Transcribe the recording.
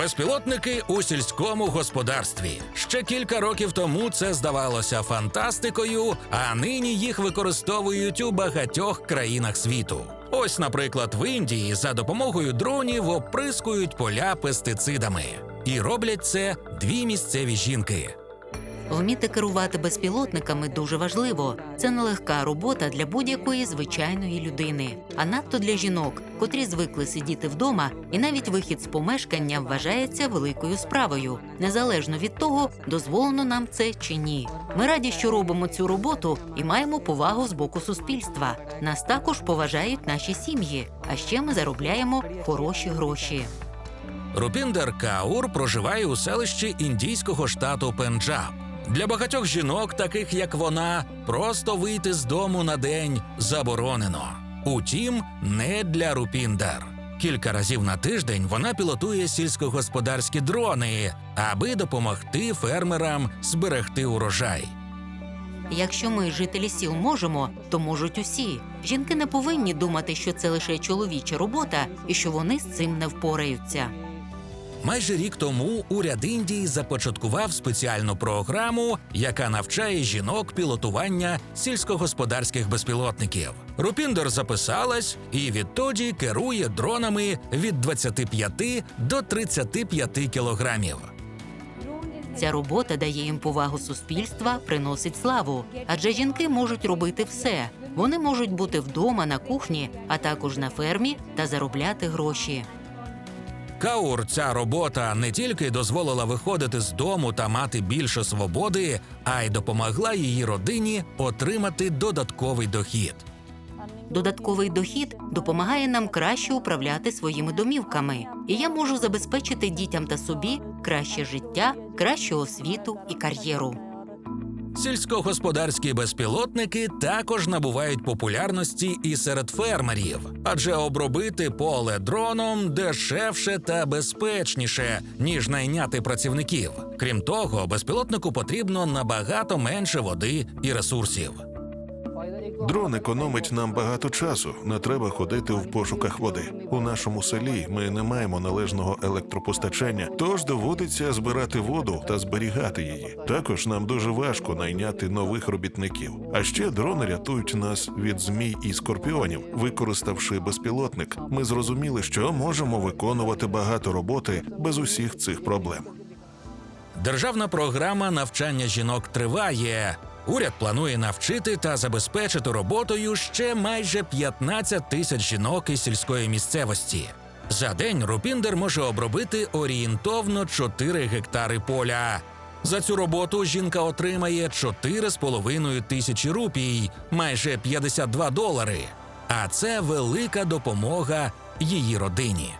Безпілотники у сільському господарстві. Ще кілька років тому це здавалося фантастикою, а нині їх використовують у багатьох країнах світу. Ось, наприклад, в Індії за допомогою дронів оприскують поля пестицидами. І роблять це дві місцеві жінки. Вміти керувати безпілотниками дуже важливо. Це нелегка робота для будь-якої звичайної людини, а надто для жінок, котрі звикли сидіти вдома, і навіть вихід з помешкання вважається великою справою, незалежно від того, дозволено нам це чи ні. Ми раді, що робимо цю роботу і маємо повагу з боку суспільства. Нас також поважають наші сім'ї, а ще ми заробляємо хороші гроші. Рупіндер Каур проживає у селищі індійського штату Пенджаб. Для багатьох жінок, таких як вона, просто вийти з дому на день заборонено. Утім, не для Рупіндер. Кілька разів на тиждень вона пілотує сільськогосподарські дрони, аби допомогти фермерам зберегти урожай. Якщо ми, жителі сіл, можемо, то можуть усі. Жінки не повинні думати, що це лише чоловіча робота і що вони з цим не впораються. Майже рік тому уряд Індії започаткував спеціальну програму, яка навчає жінок пілотування сільськогосподарських безпілотників. Рупіндер записалась і відтоді керує дронами від 25 до 35 кілограмів. Ця робота дає їм повагу суспільства, приносить славу. Адже жінки можуть робити все. Вони можуть бути вдома на кухні, а також на фермі та заробляти гроші. Каур ця робота не тільки дозволила виходити з дому та мати більше свободи, а й допомогла її родині отримати додатковий дохід. Додатковий дохід допомагає нам краще управляти своїми домівками, і я можу забезпечити дітям та собі краще життя, кращу освіту і кар'єру. Сільськогосподарські безпілотники також набувають популярності і серед фермерів, адже обробити поле дроном дешевше та безпечніше, ніж найняти працівників. Крім того, безпілотнику потрібно набагато менше води і ресурсів. Дрон економить нам багато часу. Не треба ходити в пошуках води. У нашому селі ми не маємо належного електропостачання, тож доводиться збирати воду та зберігати її. Також нам дуже важко найняти нових робітників. А ще дрони рятують нас від змій і скорпіонів. Використавши безпілотник, ми зрозуміли, що можемо виконувати багато роботи без усіх цих проблем. Державна програма навчання жінок триває. Уряд планує навчити та забезпечити роботою ще майже 15 тисяч жінок із сільської місцевості. За день Рупіндер може обробити орієнтовно 4 гектари поля. За цю роботу жінка отримає 4,5 тисячі рупій, майже 52 долари. А це велика допомога її родині.